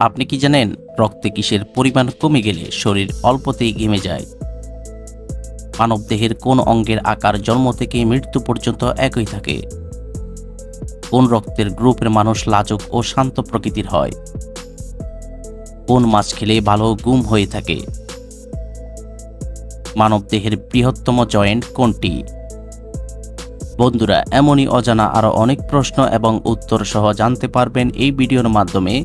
আপনি কি জানেন, রক্তে কিসের পরিমাণ কমে গেলে শরীর অল্পতেই ঘেমে যায়? মানবদেহের কোন অঙ্গের আকার জন্ম থেকে মৃত্যু পর্যন্ত একই থাকে? কোন রক্তের গ্রুপের মানুষ লাজক ও শান্ত প্রকৃতির হয়? কোন মাছ খেলে ভালো গুম হয়ে থাকে? মানবদেহের বৃহত্তম জয়েন্ট কোনটি? বন্ধুরা, এমনই অজানা আরও অনেক প্রশ্ন এবং উত্তর সহ জানতে পারবেন এই ভিডিওর মাধ্যমে।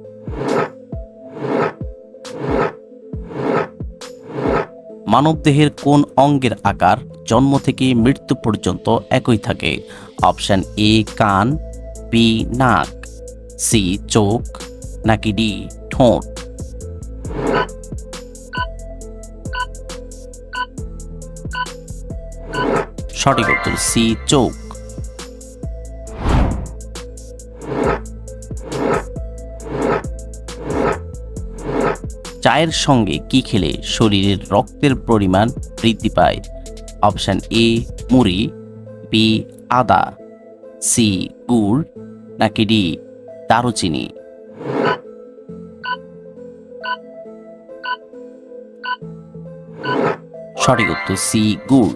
মানবদেহের কোন অঙ্গের আকার জন্ম থেকে মৃত্যু পর্যন্ত একই থাকে? অপশন এ, কান, বি, নাক, সি, চোখ, নাকি ডি, ঠোঁট? সঠিক উত্তর সি, চোখ। চায়ের সঙ্গে কি খেলে শরীরের রক্তের পরিমাণ বৃদ্ধি পায়? অপশান এ, মুড়ি, বি, আদা, সি, গুড়, নাকি ডি, দারুচিনি? সঠিক উত্তর সি, গুড়।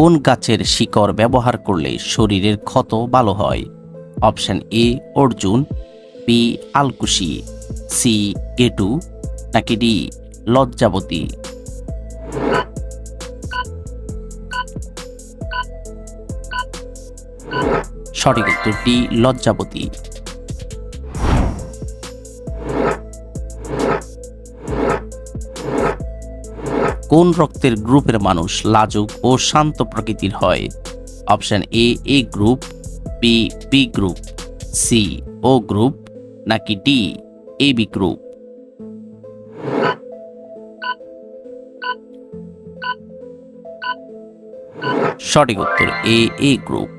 কোন গাছের শিকড় ব্যবহার করলে শরীরের ক্ষত ভালো হয়? অপশান এ, অর্জুন বি আলকুশি সি গেটু, নাকি ডি লজ্জাবতী? সঠিক উত্তর ডি লজ্জাবতী। কোন রক্তের গ্রুপের মানুষ লাজুক ও শান্ত প্রকৃতির হয়? Option A A group, B B group, C, O group, নাকি ডি, এ, বি গ্রুপ? সঠিক উত্তর এ এ গ্রুপ।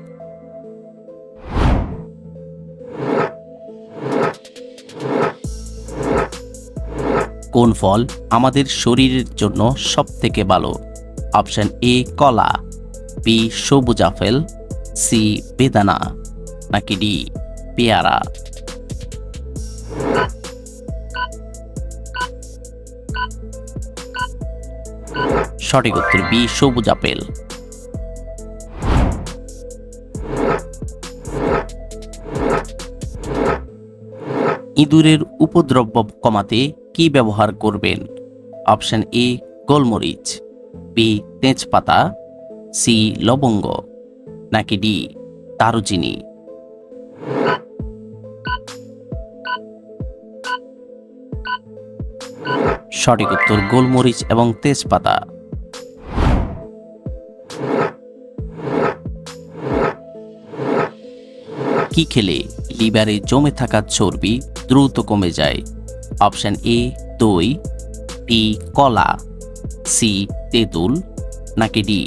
কোন ফল আমাদের শরীরের জন্য সব থেকে ভালো? অপশন এ, কলা। বি, সবুজ আপেল। সি, বেদানা। নাকি ডি, পেয়ারা। সঠিক উত্তর বি, সবুজ আপেল। ইঁদুরের উপদ্রব কমাতে কি ব্যবহার করবেন? অপশন এ, গোলমরিচ। বি, তেজপাতা। সি, লবঙ্গ। নাকি ডি, দারুচিনি। সঠিক উত্তর গোলমরিচ এবং তেজপাতা। কি খেলে লিভারে জমে থাকা চর্বি দ্রুত কমে যায়। অপশন এ, দই বি কলা সি তেঁতুল, নাকি ডি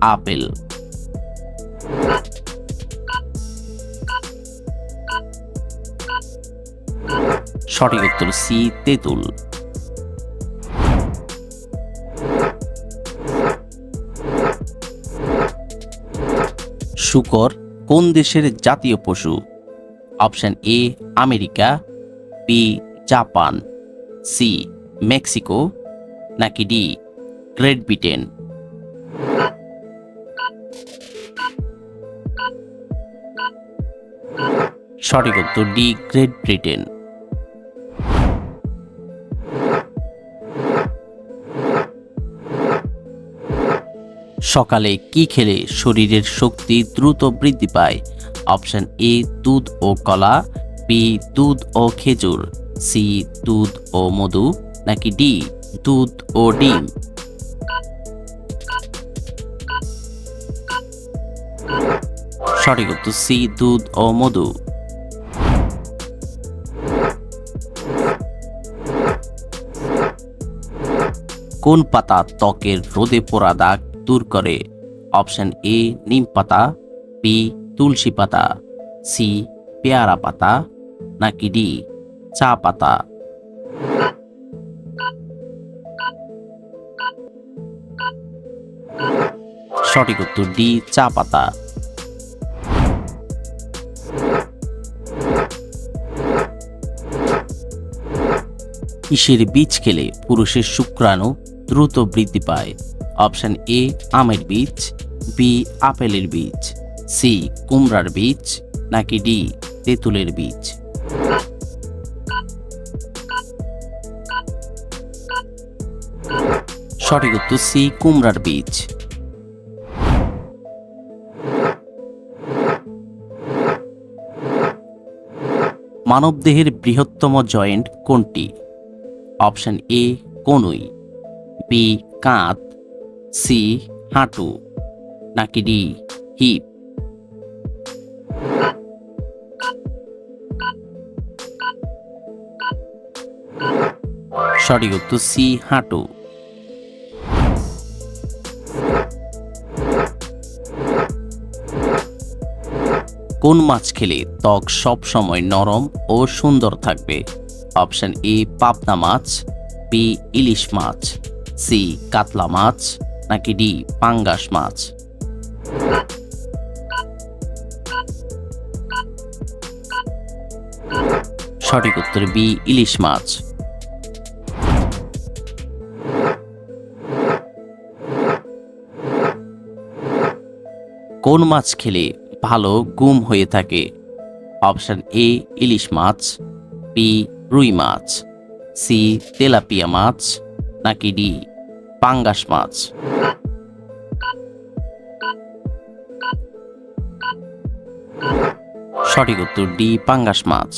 আপেল। সঠিক উত্তর সি তেঁতুল। শুকর কোন দেশের জাতীয় পশু? Option A, America. B Japan C Mexico নাকি ডি গ্রেট ব্রিটেন সঠিক উত্তর ডি গ্রেট ব্রিটেন সকালে কি খেলে শরীরের শক্তি দ্রুত বৃদ্ধি পায়? অপশন এ দুধ ও কলা। বি দুধ ও খেজুর, সি, দুধ ও মধু, নাকি ডি, দুধ ও ডিম? সঠিক উত্তর সি, দুধ ও মধু। কোন পাতা ত্বকের রোদে পোড়া দাগ দূর করে? অপশন এ, নিম পাতা, বি, তুলসী পাতা, সি, পেয়ারা পাতা নাকি ডি চা পাতা। সঠিক উত্তর ডি, চা পাতা। কিসের বীজ খেলে পুরুষের শুক্রাণু দ্রুত বৃদ্ধি পায়? অপশন এ, আমের বীজ, বি, আপেলের বীজ, সি, কুমড়ার বীজ, নাকি ডি, তেঁতুলের বীজ? সঠিক উত্তর সি, কুমড়ার বীজ। মানবদেহের বৃহত্তম জয়েন্ট কোনটি? অপশন এ, কনুই। বি কাঁধ সি, হাঁটু। নাকি ডি, হিপ। সঠিক উত্তর সি, হাঁটু। কোন মাছ খেলে ত্বক সব সময় নরম ও সুন্দর থাকবে? অপশন এ পাবদা মাছ, বি, ইলিশ মাছ, সি, কাতলা মাছ, নাকি ডি, পাঙ্গাস মাছ? সঠিক উত্তর বি, ইলিশ মাছ। কোন মাছ খেলে ভালো গুম হয়ে থাকে। অপশন এ, ইলিশ মাছ, বি, রুই মাছ, সি, তেলাপিয়া মাছ, নাকি ডি, পাঙ্গাস মাছ। সঠিক উত্তর ডি, পাঙ্গাস মাছ।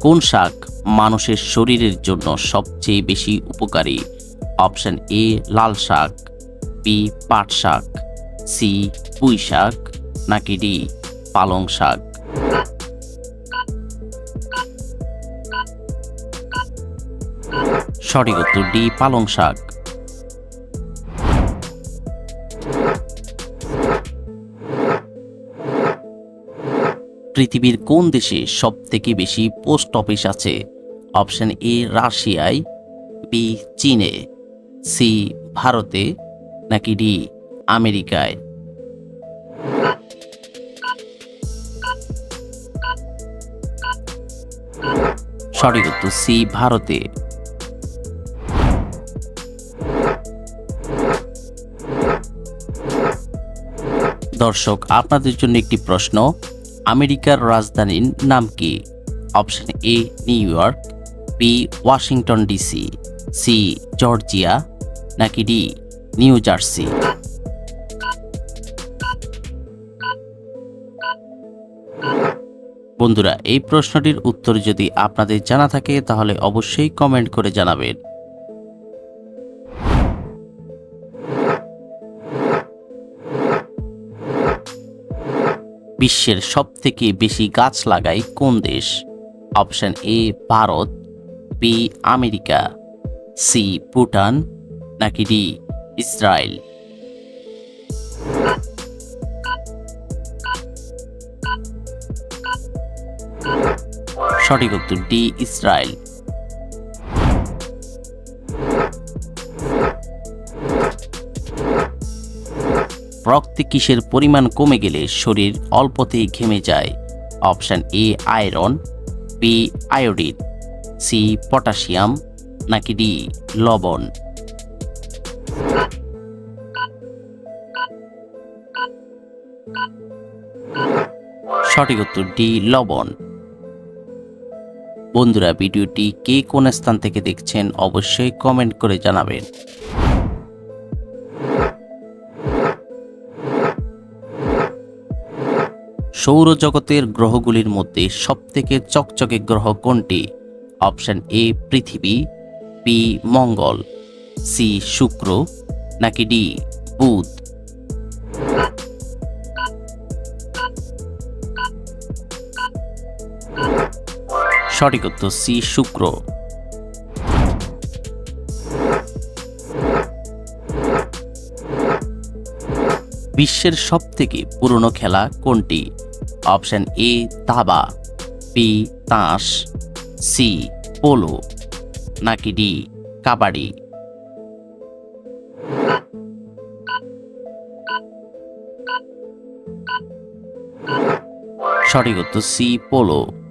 কোন শাক মানুষের শরীরের জন্য সবচেয়ে বেশি উপকারী? অপশন এ লাল শাক, বি পাট শাক, সি পুঁই শাক, নাকি ডি পালং শাক। সঠিক উত্তর ডি পালং শাক। পৃথিবীর কোন দেশে সব থেকে বেশি পোস্ট অফিস আছে? অপশন এ রাশিয়ায়, বি চীনে। সি ভারতে নাকি ডি আমেরিকায়? সঠিক উত্তর সি ভারতে। দর্শক, আপনাদের জন্য একটি প্রশ্ন, আমেরিকার রাজধানীর নাম কি? Option A, New York, B, Washington DC, C, Georgia নাকি ডি, নিউ জার্সি? বন্ধুরা, এই প্রশ্নটির উত্তর যদি আপনাদের জানা থাকে, তাহলে অবশ্যই কমেন্ট করে জানাবেন। বিশ্বের সবথেকে বেশি গাছ লাগায় কোন দেশ? Option A, Bharat, B, America, C, Bhutan নাকি ডি ইসরায়েল। সঠিক উত্তর ডি, ইসরায়েল। রক্তে কিসের পরিমাণ কমে গেলে শরীর অল্পতেই ঘেমে যায়? Option A, iron, B, iodine, C, potassium, নাকি ডি, লবণ। সঠিক উত্তর ডি, লবণ। বন্ধুরা, ভিডিওটি কে কোন স্থান থেকে দেখছেন অবশ্যই কমেন্ট করে জানাবেন। সৌরজগতের গ্রহগুলির মধ্যে সবথেকে চকচকে গ্রহ কোনটি? অপশন এ, পৃথিবী, বি, মঙ্গল, সি, শুক্র, নাকি ডি, বুধ? সঠিক উত্তর সি, শুক্র। বিশ্বের সবথেকে পুরনো খেলা কোনটি? অপশন এ তাবা বি, তাস, সি, পোলো, নাকি ডি, কাবাডি? সঠিক উত্তর সি, পোলো।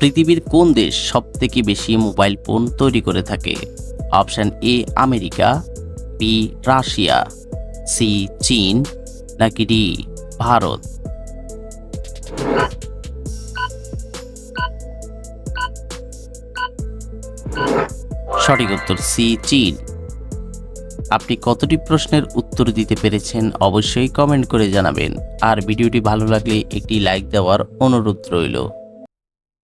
পৃথিবীর কোন দেশ সব থেকে বেশি মোবাইল ফোন তৈরি করে থাকে? Option A, America B Russia C চীন, নাকি ডি ভারত? সঠিক উত্তর সি চীন। আপনি কতটি প্রশ্নের উত্তর দিতে পেরেছেন অবশ্যই কমেন্ট করে জানাবেন। আর ভিডিওটি ভালো লাগলে একটি লাইক দেওয়ার অনুরোধ রইল।